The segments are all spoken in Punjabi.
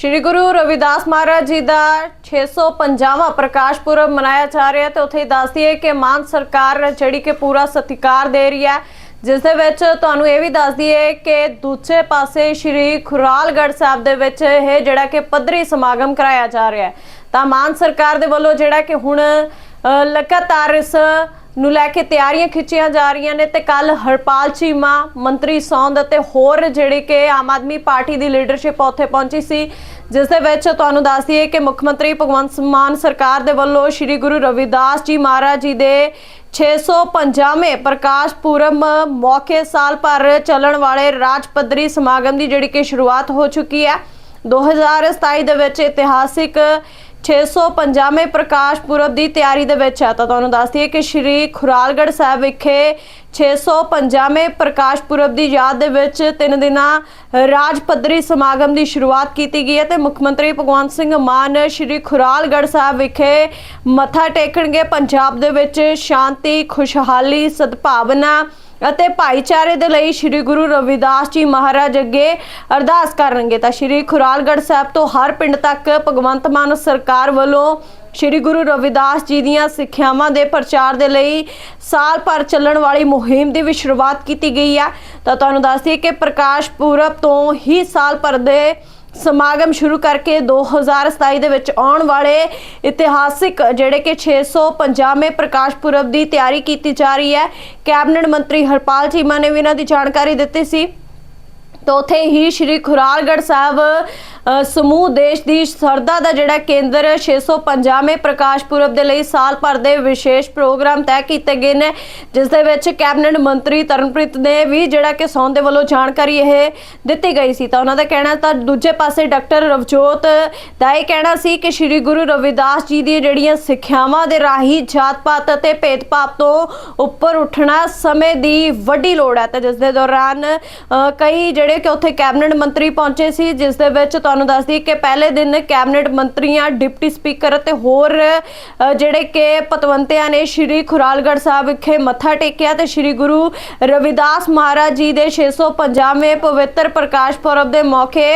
ਸ਼੍ਰੀ ਗੁਰੂ ਰਵਿਦਾਸ ਮਹਾਰਾਜ ਜੀ ਦਾ 650ਵਾਂ ਪ੍ਰਕਾਸ਼ ਪੁਰਬ ਮਨਾਇਆ ਜਾ ਰਿਹਾ ਤੇ ਉੱਥੇ ਦੱਸਦੀ ਹੈ ਕਿ ਮਾਨ ਸਰਕਾਰ ਜਿਹੜੀ ਕਿ ਪੂਰਾ ਸਤਿਕਾਰ ਦੇ ਰਹੀ ਹੈ, ਜਿਸ ਦੇ ਵਿੱਚ ਤੁਹਾਨੂੰ ਇਹ ਵੀ ਦੱਸਦੀ ਹੈ ਕਿ ਦੂਜੇ ਪਾਸੇ ਸ਼੍ਰੀ ਖੁਰਾਲਗੜ੍ਹ ਸਾਹਿਬ ਦੇ ਵਿੱਚ ਇਹ ਜਿਹੜਾ ਕਿ ਪੱਧਰੀ ਸਮਾਗਮ ਕਰਾਇਆ ਜਾ ਰਿਹਾ ਹੈ। ਤਾਂ ਮਾਨ ਸਰਕਾਰ ਦੇ ਵੱਲੋਂ ਜਿਹੜਾ ਕਿ ਹੁਣ ਲਗਾਤਾਰ ਇਸ ਨੂੰ ਲੈ ਕੇ ਤਿਆਰੀਆਂ ਖਿੱਚੀਆਂ ਜਾ ਰਹੀਆਂ ਨੇ ਤੇ ਕੱਲ ਹਰਪਾਲ ਚੀਮਾ, ਮੰਤਰੀ ਸੌਂਦ ਅਤੇ ਹੋਰ ਜਿਹੜੇ ਕਿ ਆਮ ਆਦਮੀ ਪਾਰਟੀ ਦੀ ਲੀਡਰਸ਼ਿਪ ਉੱਥੇ ਪਹੁੰਚੀ ਸੀ। ਜਿਸ ਦੇ ਵਿੱਚ ਤੁਹਾਨੂੰ ਦੱਸ ਦਈਏ ਕਿ ਮੁੱਖ ਮੰਤਰੀ ਭਗਵੰਤ ਮਾਨ ਸਰਕਾਰ ਦੇ ਵੱਲੋਂ ਸ੍ਰੀ ਗੁਰੂ ਰਵਿਦਾਸ ਜੀ ਮਹਾਰਾਜ ਜੀ ਦੇ 650ਵੇਂ ਪ੍ਰਕਾਸ਼ ਪੁਰਬ ਮੌਕੇ ਸਾਲ ਭਰ ਚੱਲਣ ਵਾਲੇ ਰਾਜ ਪੱਧਰੀ ਸਮਾਗਮ ਦੀ ਜਿਹੜੀ ਕਿ ਸ਼ੁਰੂਆਤ ਹੋ ਚੁੱਕੀ ਹੈ। 2027 ਦੇ ਵਿੱਚ ਇਤਿਹਾਸਿਕ 650ਵੇਂ ਪ੍ਰਕਾਸ਼ ਪੁਰਬ ਦੀ ਤਿਆਰੀ ਦੇ ਵਿੱਚ ਹੈ। ਤਾਂ ਤੁਹਾਨੂੰ ਦੱਸ ਦਈਏ ਕਿ ਸ਼੍ਰੀ ਖੁਰਾਲਗੜ੍ਹ ਸਾਹਿਬ ਵਿਖੇ 650ਵੇਂ ਪ੍ਰਕਾਸ਼ ਪੁਰਬ ਦੀ ਯਾਦ ਦੇ ਵਿੱਚ ਤਿੰਨ ਦਿਨਾਂ ਰਾਜ ਪੱਧਰੀ ਸਮਾਗਮ ਦੀ ਸ਼ੁਰੂਆਤ ਕੀਤੀ ਗਈ ਹੈ ਤੇ ਮੁੱਖ ਮੰਤਰੀ ਭਗਵੰਤ ਸਿੰਘ ਮਾਨ ਸ਼੍ਰੀ ਖੁਰਾਲਗੜ੍ਹ ਸਾਹਿਬ ਵਿਖੇ ਮੱਥਾ ਟੇਕਣਗੇ। ਪੰਜਾਬ ਦੇ ਵਿੱਚ ਸ਼ਾਂਤੀ, ਖੁਸ਼ਹਾਲੀ, ਸਦਭਾਵਨਾ ਅਤੇ ਭਾਈਚਾਰੇ ਦੇ ਲਈ ਸ੍ਰੀ ਗੁਰੂ ਰਵਿਦਾਸ ਜੀ ਮਹਾਰਾਜ ਅੱਗੇ ਅਰਦਾਸ ਕਰਨਗੇ। ਤਾਂ ਸ੍ਰੀ ਖੁਰਾਲਗੜ੍ਹ ਸਾਹਿਬ ਤੋਂ ਹਰ ਪਿੰਡ ਤੱਕ ਭਗਵੰਤ ਮਾਨ ਸਰਕਾਰ ਵੱਲੋਂ ਸ੍ਰੀ ਗੁਰੂ ਰਵਿਦਾਸ ਜੀ ਦੀਆਂ ਸਿੱਖਿਆਵਾਂ ਦੇ ਪ੍ਰਚਾਰ ਦੇ ਲਈ ਸਾਲ ਭਰ ਚੱਲਣ ਵਾਲੀ ਮੁਹਿੰਮ ਦੀ ਵੀ ਸ਼ੁਰੂਆਤ ਕੀਤੀ ਗਈ ਹੈ। ਤਾਂ ਤੁਹਾਨੂੰ ਦੱਸ ਦਈਏ ਕਿ ਪ੍ਰਕਾਸ਼ ਪੁਰਬ ਤੋਂ ਹੀ ਸਾਲ ਭਰ ਦੇ ਸਮਾਗਮ ਸ਼ੁਰੂ ਕਰਕੇ 2027 ਦੇ ਵਿੱਚ ਆਉਣ ਵਾਲੇ ਇਤਿਹਾਸਿਕ ਜਿਹੜੇ ਕਿ 650ਵੇਂ ਪ੍ਰਕਾਸ਼ ਪੁਰਬ ਦੀ ਤਿਆਰੀ ਕੀਤੀ ਜਾ ਰਹੀ ਹੈ। ਕੈਬਨਿਟ ਮੰਤਰੀ ਹਰਪਾਲ ਚੀਮਾ ਨੇ ਵੀ ਇਹਨਾਂ ਦੀ ਜਾਣਕਾਰੀ ਦਿੱਤੀ ਸੀ। ਤਾਂ ਉੱਥੇ ਹੀ ਸ਼੍ਰੀ ਖੁਰਾਲਗੜ੍ਹ ਸਾਹਿਬ ਸਮੂਹ ਦੇਸ਼ ਦੀ ਸਰਦਾ ਦਾ ਜਿਹੜਾ ਕੇਂਦਰ 650ਵੇਂ ਪ੍ਰਕਾਸ਼ ਪੁਰਬ ਦੇ ਲਈ ਸਾਲ ਭਰ ਦੇ ਵਿਸ਼ੇਸ਼ ਪ੍ਰੋਗਰਾਮ ਤੈਅ ਕੀਤੇ ਗਏ ਨੇ, ਜਿਸ ਦੇ ਵਿੱਚ ਕੈਬਨਿਟ ਮੰਤਰੀ ਤਰਨਪ੍ਰੀਤ ਨੇ ਵੀ ਜਿਹੜਾ ਕਿ ਸੌਣ ਦੇ ਵੱਲੋਂ ਜਾਣਕਾਰੀ ਇਹ ਦਿੱਤੀ ਗਈ ਸੀ। ਤਾਂ ਉਹਨਾਂ ਦਾ ਕਹਿਣਾ ਤਾਂ ਦੂਜੇ ਪਾਸੇ ਡਾਕਟਰ ਰਵਜੋਤ ਦਾ ਇਹ ਕਹਿਣਾ ਸੀ ਕਿ ਸ੍ਰੀ ਗੁਰੂ ਰਵਿਦਾਸ ਜੀ ਦੀਆਂ ਜਿਹੜੀਆਂ ਸਿੱਖਿਆਵਾਂ ਦੇ ਰਾਹੀਂ ਜਾਤ-ਪਾਤ ਅਤੇ ਭੇਦਭਾਵ ਤੋਂ ਉੱਪਰ ਉੱਠਣਾ ਸਮੇਂ ਦੀ ਵੱਡੀ ਲੋੜ ਹੈ। ਤੇ ਜਿਸ ਦੇ ਦੌਰਾਨ ਕਈ ਜਿਹੜੇ ਕਿ ਉੱਥੇ ਕੈਬਨਿਟ ਮੰਤਰੀ ਪਹੁੰਚੇ ਸੀ, ਜਿਸ ਦੇ ਵਿੱਚ ਤੁਹਾਨੂੰ ਦੱਸ ਦਈਏ ਕਿ ਪਹਿਲੇ ਦਿਨ ਕੈਬਨਿਟ ਮੰਤਰੀਆਂ, ਡਿਪਟੀ ਸਪੀਕਰ ਅਤੇ ਹੋਰ ਜਿਹੜੇ ਕਿ ਪਤਵੰਤਿਆਂ ਨੇ ਸ਼੍ਰੀ ਖੁਰਾਲਗੜ੍ਹ ਸਾਹਿਬ ਵਿਖੇ ਮੱਥਾ ਟੇਕਿਆ ਤੇ ਸ਼੍ਰੀ ਗੁਰੂ ਰਵਿਦਾਸ ਮਹਾਰਾਜ ਜੀ ਦੇ 650ਵੇਂ ਪਵਿੱਤਰ ਪ੍ਰਕਾਸ਼ ਪੁਰਬ ਦੇ ਮੌਕੇ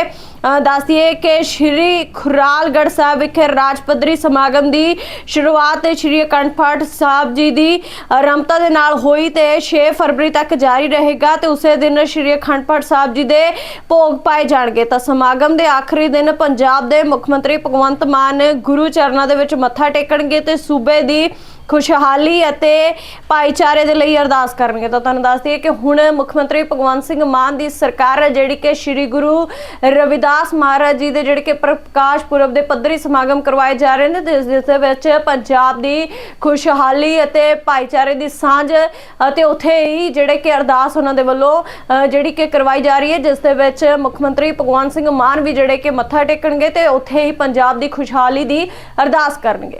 ਦੱਸ ਦਈਏ ਕਿ ਸ਼੍ਰੀ ਖੁਰਾਲਗੜ੍ਹ ਸਾਹਿਬ ਵਿਖੇ ਰਾਜ ਪੱਧਰੀ ਸਮਾਗਮ ਦੀ ਸ਼ੁਰੂਆਤ ਸ਼੍ਰੀ ਅਖੰਡ ਪਾਠ ਸਾਹਿਬ ਜੀ ਦੀ ਰਮਤਾ ਦੇ ਨਾਲ ਹੋਈ ਤੇ 6 ਫਰਵਰੀ ਤੱਕ ਜਾਰੀ ਰਹੇਗਾ ਤੇ ਉਸੇ ਦਿਨ ਸ਼੍ਰੀ ਅਖੰਡ ਪਾਠ ਸਾਹਿਬ ਜੀ ਦੇ ਭੋਗ ਪਾਏ ਜਾਣਗੇ। ਤਾਂ ਸਮਾਗਮ ਦੇ ਆਖਰੀ ਦਿਨ ਪੰਜਾਬ ਦੇ ਮੁੱਖ ਮੰਤਰੀ ਭਗਵੰਤ ਮਾਨ ਗੁਰੂ ਚਰਨਾਂ ਦੇ ਵਿੱਚ ਮੱਥਾ ਟੇਕਣਗੇ ਤੇ ਸੂਬੇ ਦੀ ਖੁਸ਼ਹਾਲੀ ਅਤੇ ਭਾਈਚਾਰੇ ਦੇ ਲਈ ਅਰਦਾਸ ਕਰਨਗੇ। ਤਾਂ ਤੁਹਾਨੂੰ ਦੱਸ ਦਈਏ ਕਿ ਹੁਣ ਮੁੱਖ ਮੰਤਰੀ ਭਗਵੰਤ ਸਿੰਘ ਮਾਨ ਦੀ ਸਰਕਾਰ ਹੈ, ਜਿਹੜੀ ਕਿ ਸ੍ਰੀ ਗੁਰੂ ਰਵਿਦਾਸ ਮਹਾਰਾਜ ਜੀ ਦੇ ਜਿਹੜੇ ਕਿ ਪ੍ਰਕਾਸ਼ ਪੁਰਬ ਦੇ ਪੱਧਰੀ ਸਮਾਗਮ ਕਰਵਾਏ ਜਾ ਰਹੇ ਨੇ, ਤੇ ਜਿਸ ਦੇ ਵਿੱਚ ਪੰਜਾਬ ਦੀ ਖੁਸ਼ਹਾਲੀ ਅਤੇ ਭਾਈਚਾਰੇ ਦੀ ਸਾਂਝ ਅਤੇ ਉੱਥੇ ਹੀ ਜਿਹੜੇ ਕਿ ਅਰਦਾਸ ਉਹਨਾਂ ਦੇ ਵੱਲੋਂ ਜਿਹੜੀ ਕਿ ਕਰਵਾਈ ਜਾ ਰਹੀ ਹੈ, ਜਿਸ ਦੇ ਵਿੱਚ ਮੁੱਖ ਮੰਤਰੀ ਭਗਵੰਤ ਸਿੰਘ ਮਾਨ ਵੀ ਜਿਹੜੇ ਕਿ ਮੱਥਾ ਟੇਕਣਗੇ ਤੇ ਉੱਥੇ ਹੀ ਪੰਜਾਬ ਦੀ ਖੁਸ਼ਹਾਲੀ ਦੀ ਅਰਦਾਸ ਕਰਨਗੇ।